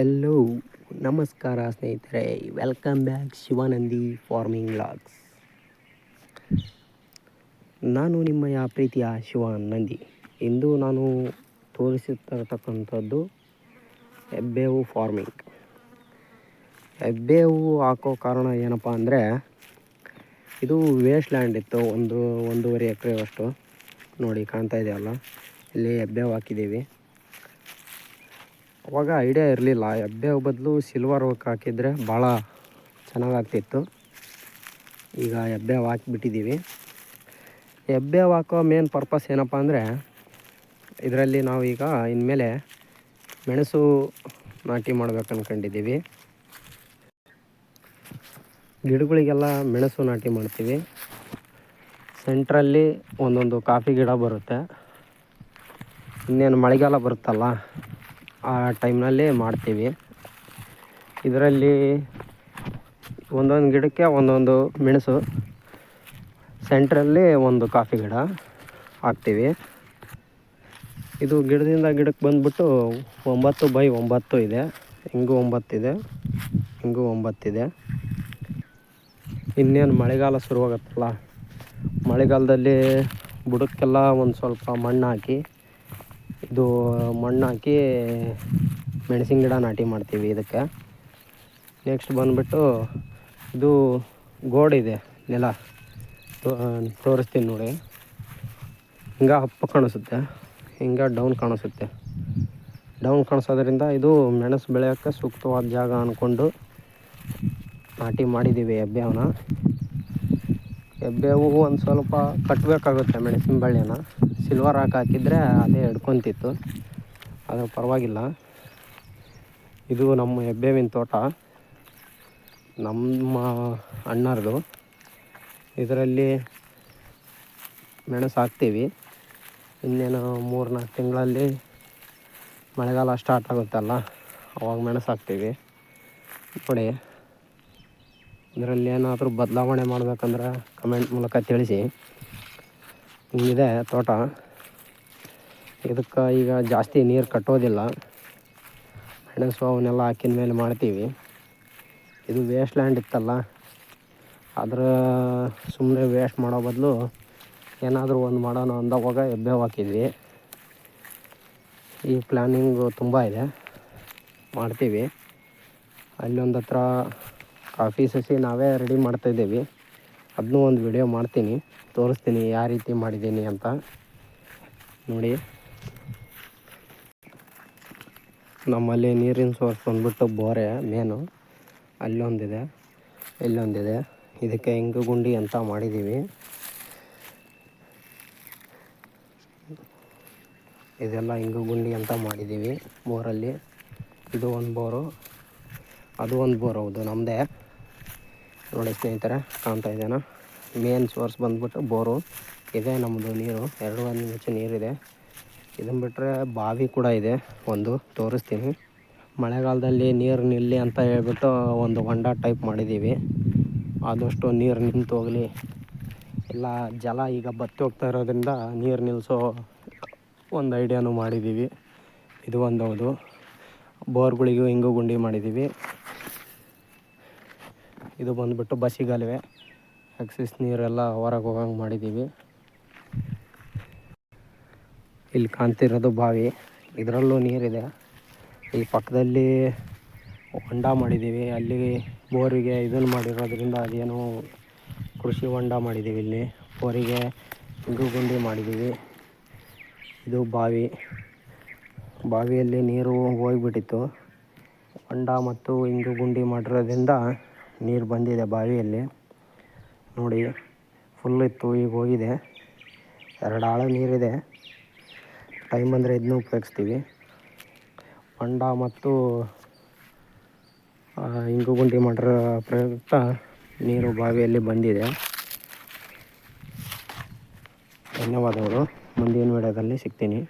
ಎಲ್ಲೋ ನಮಸ್ಕಾರ ಸ್ನೇಹಿತರೆ. Welcome back Shivanandi farming vlogs ನಾನು ನಿಮ್ಮ ಯಾವ ಪ್ರೀತಿಯ ಶಿವಾನಂದಿ. ಇಂದು ನಾನು ತೋರಿಸುತ್ತಿರತಕ್ಕಂಥದ್ದು ಹೆಬ್ಬೇವು ಫಾರ್ಮಿಂಗ್ ಹೆಬ್ಬೇವು ಹಾಕೋ ಕಾರಣ ಏನಪ್ಪ ಅಂದರೆ, ಇದು ವೇಸ್ಟ್ ಲ್ಯಾಂಡ್ ಇತ್ತು. ಒಂದು, ಒಂದೂವರೆ ಎಕರೆ ಅಷ್ಟು ನೋಡಿ, ಕಾಣ್ತಾ ಇದೆಯಲ್ಲ? ಇಲ್ಲಿ ಹೆಬ್ಬೇವು ಹಾಕಿದ್ದೀವಿ. ಅವಾಗ ಐಡಿಯಾ ಇರಲಿಲ್ಲ. ಎಬ್ಬೆ ಬದಲು ಸಿಲ್ವರ್ ವರ್ಕ್ ಹಾಕಿದರೆ ಭಾಳ ಚೆನ್ನಾಗಾಗ್ತಿತ್ತು. ಈಗ ಎಬ್ಬೆ ಹಾಕಿಬಿಟ್ಟಿದ್ದೀವಿ. ಎಬ್ಬೆ ಹಾಕೋ ಮೇನ್ ಪರ್ಪಸ್ ಏನಪ್ಪ ಅಂದರೆ ಇದರಲ್ಲಿ ನಾವು ಈಗ ಇನ್ಮೇಲೆ ಮೆಣಸು ನಾಟಿ ಮಾಡ್ಬೇಕು ಅಂದ್ಕೊಂಡಿದ್ದೀವಿ ಗಿಡಗಳಿಗೆಲ್ಲ ಮೆಣಸು ನಾಟಿ ಮಾಡ್ತೀವಿ. ಸೆಂಟ್ರಲ್ಲಿ ಒಂದೊಂದು ಕಾಫಿ ಗಿಡ ಬರುತ್ತೆ. ಇನ್ನೇನು ಮಳೆಗಾಲ ಬರುತ್ತಲ್ಲ ಆ ಟೈಮ್ನಲ್ಲಿ ಮಾಡ್ತೀವಿ. ಇದರಲ್ಲಿ ಒಂದೊಂದು ಗಿಡಕ್ಕೆ ಒಂದೊಂದು ಮೆಣಸು, ಸೆಂಟ್ರಲ್ಲಿ ಒಂದು ಕಾಫಿ ಗಿಡ ಹಾಕ್ತೀವಿ. ಇದು ಗಿಡದಿಂದ ಗಿಡಕ್ಕೆ ಬಂದುಬಿಟ್ಟು ಒಂಬತ್ತು ಬೈ ಒಂಬತ್ತು ಇದೆ. ಹಿಂಗೂ ಒಂಬತ್ತಿದೆ ಹಿಂಗೂ ಒಂಬತ್ತಿದೆ. ಇನ್ನೇನು ಮಳೆಗಾಲ ಶುರುವಾಗತ್ತಲ್ಲ, ಮಳೆಗಾಲದಲ್ಲಿ ಬುಡಕ್ಕೆಲ್ಲ ಒಂದು ಸ್ವಲ್ಪ ಮಣ್ಣು ಹಾಕಿ ಇದು ಮಣ್ಣು ಹಾಕಿ ಮೆಣಸಿನ ಗಿಡ ನಾಟಿ ಮಾಡ್ತೀವಿ ಇದಕ್ಕೆ. ನೆಕ್ಸ್ಟ್ ಬಂದುಬಿಟ್ಟು ಇದು ಗೋಡಿದೆ ನೆಲ. ತೋರಿಸ್ತೀನಿ ನೋಡಿ. ಹಿಂಗೆ ಅಪ್ಪ ಕಾಣಿಸುತ್ತೆ, ಹಿಂಗೆ ಡೌನ್ ಕಾಣಿಸುತ್ತೆ. ಡೌನ್ ಕಾಣಿಸೋದ್ರಿಂದ ಇದು ಮೆಣಸು ಬೆಳೆಯೋಕ್ಕೆ ಸೂಕ್ತವಾದ ಜಾಗ ಅಂದ್ಕೊಂಡು ನಾಟಿ ಮಾಡಿದ್ದೀವಿ ಹೆಬ್ಬೇವನ್ನ. ಹೆಬ್ಬೇವು ಒಂದು ಸ್ವಲ್ಪ ಕಟ್ಟಬೇಕಾಗುತ್ತೆ ಮೆಣಸಿನ ಬಳ್ಳಿನ. ಸಿಲ್ವರ್ ಹಾಕಿ ಹಾಕಿದರೆ ಅದೇ ಹಿಡ್ಕೊತಿತ್ತು ಆದರೆ ಪರವಾಗಿಲ್ಲ. ಇದು ನಮ್ಮ ಹೆಬ್ಬೇವಿನ ತೋಟ. ನಮ್ಮ ಅಣ್ಣರದು. ಇದರಲ್ಲಿ ಮೆಣಸು ಹಾಕ್ತೀವಿ. ಇನ್ನೇನು ಮೂರು ನಾಲ್ಕು ತಿಂಗಳಲ್ಲಿ ಮಳೆಗಾಲ ಸ್ಟಾರ್ಟ್ ಆಗುತ್ತಲ್ಲ, ಅವಾಗ ಮೆಣಸು ಹಾಕ್ತೀವಿ. ನೋಡಿ. ಇದರಲ್ಲಿ ಏನಾದರೂ ಬದಲಾವಣೆ ಮಾಡಬೇಕಂದ್ರೆ ಕಮೆಂಟ್ ಮೂಲಕ ತಿಳಿಸಿ. ಹಿಂಗಿದೆ ತೋಟ. ಇದಕ್ಕೆ ಈಗ ಜಾಸ್ತಿ ನೀರು ಕಟ್ಟೋದಿಲ್ಲ. ಮೆಣಸು ಅವನ್ನೆಲ್ಲ ಹಾಕಿದ ಮೇಲೆ ಮಾಡ್ತೀವಿ. ಇದು ವೇಸ್ಟ್ ಲ್ಯಾಂಡ್ ಇತ್ತಲ್ಲ ಅದರ ಸುಮ್ಮನೆ ವೇಸ್ಟ್ ಮಾಡೋ ಬದಲು ಏನಾದರೂ ಒಂದು ಮಾಡೋಣ ಅಂದವಾಗ ಎಬ್ಬೆ ಹಾಕಿದ್ವಿ. ಈ ಪ್ಲ್ಯಾನಿಂಗು ತುಂಬ ಇದೆ. ಮಾಡ್ತೀವಿ. ಅಲ್ಲೊಂದು ಹತ್ರ ಕಾಫಿ ಸಸಿ ನಾವೇ ರೆಡಿ ಮಾಡ್ತಾಯಿದ್ದೀವಿ ಅದನ್ನೂ ಒಂದು ವಿಡಿಯೋ ಮಾಡ್ತೀನಿ. ತೋರಿಸ್ತೀನಿ ಯಾವ ರೀತಿ ಮಾಡಿದ್ದೀನಿ ಅಂತ. ನೋಡಿ. ನಮ್ಮಲ್ಲಿ ನೀರಿನ ಸೋರ್ಸ್ ಬಂದ್ಬಿಟ್ಟು ಬೋರೆ, ಮೇನು. ಅಲ್ಲೊಂದಿದೆ. ಇಲ್ಲೊಂದಿದೆ. ಇದಕ್ಕೆ ಹೆಂಗು ಗುಂಡಿ ಅಂತ ಮಾಡಿದ್ದೀವಿ. ಇದೆಲ್ಲ ಹಿಂಗು ಗುಂಡಿ ಅಂತ ಮಾಡಿದ್ದೀವಿ ಬೋರಲ್ಲಿ. ಇದು ಒಂದು ಬೋರು. ಅದು ಒಂದು ಬೋರ್, ಹೌದು. ನಮ್ಮದೇ ನೋಡಿ ಸ್ನೇಹಿತರೆ, ಕಾಣ್ತಾ ಇದ್ದೇನಾ ಮೇನ್ ಸೋರ್ಸ್ ಬಂದ್ಬಿಟ್ಟು ಬೋರು. ಇದೆ ನಮ್ಮದು ನೀರು. ಎರಡು ಒಂದು ಇಂಚು ನೀರಿದೆ. ಇದನ್ನು ಬಿಟ್ಟರೆ ಬಾವಿ ಕೂಡ ಇದೆ. ಒಂದು ತೋರಿಸ್ತೀನಿ. ಮಳೆಗಾಲದಲ್ಲಿ ನೀರು ನಿಲ್ಲಿ ಅಂತ ಹೇಳ್ಬಿಟ್ಟು ಒಂದು ಹೊಂಡ ಟೈಪ್ ಮಾಡಿದ್ದೀವಿ ಆದಷ್ಟು ನೀರು ನಿಂತು ಹೋಗಲಿ. ಎಲ್ಲ ಜಲ ಈಗ ಬತ್ತಿ ಹೋಗ್ತಾ ಇರೋದ್ರಿಂದ ನೀರು ನಿಲ್ಲಿಸೋ ಒಂದು ಐಡಿಯಾನು ಮಾಡಿದ್ದೀವಿ ಇದು ಒಂದು ಹೌದು. ಬೋರ್ಗಳಿಗೂ ಹಿಂಗೂ ಗುಂಡಿ ಮಾಡಿದ್ದೀವಿ ಇದು ಬಂದುಬಿಟ್ಟು ಬಸಿಗಾಲುವೆ. ಎಕ್ಸಿಸ್ ನೀರೆಲ್ಲ ಹೊರಗೆ ಹೋಗಂಗೆ ಮಾಡಿದ್ದೀವಿ ಇಲ್ಲಿ ಕಾಣ್ತಿರೋದು ಬಾವಿ. ಇದರಲ್ಲೂ ನೀರಿದೆ. ಇಲ್ಲಿ ಪಕ್ಕದಲ್ಲಿ ಹೊಂಡ ಮಾಡಿದ್ದೀವಿ ಅಲ್ಲಿ ಬೋರಿಗೆ ಇದನ್ನು ಮಾಡಿರೋದ್ರಿಂದ ಅದೇನು ಕೃಷಿ ಹೊಂಡ ಮಾಡಿದ್ದೀವಿ ಇಲ್ಲಿ. ಬೋರಿಗೆ ಇಂಗು ಗುಂಡಿ ಮಾಡಿದ್ದೀವಿ ಇದು ಬಾವಿ. ಬಾವಿಯಲ್ಲಿ ನೀರು ಹೋಗಿಬಿಟ್ಟಿತ್ತು. ಹೊಂಡ ಮತ್ತು ಇಂಗು ಗುಂಡಿ ಮಾಡಿರೋದ್ರಿಂದ ನೀರು ಬಂದಿದೆ ಬಾವಿಯಲ್ಲಿ. ನೋಡಿ ಫುಲ್ ಇತ್ತು, ಈಗ ಹೋಗಿದೆ. ಎರಡು ಆಳ ನೀರಿದೆ. ಟೈಮ್ ಬಂದರೆ ಇದನ್ನೂ ಉಪಯೋಗಿಸ್ತೀವಿ. ಹೊಂಡ ಮತ್ತು ಇಂಗು ಗುಂಡಿ ಮಾಡ್ರ ಪ್ರಯುಕ್ತ ನೀರು ಬಾವಿಯಲ್ಲಿ ಬಂದಿದೆ. ಧನ್ಯವಾದಗಳು. ಮುಂದಿನ ವಿಡಿಯೋದಲ್ಲಿ ಸಿಗ್ತೀನಿ.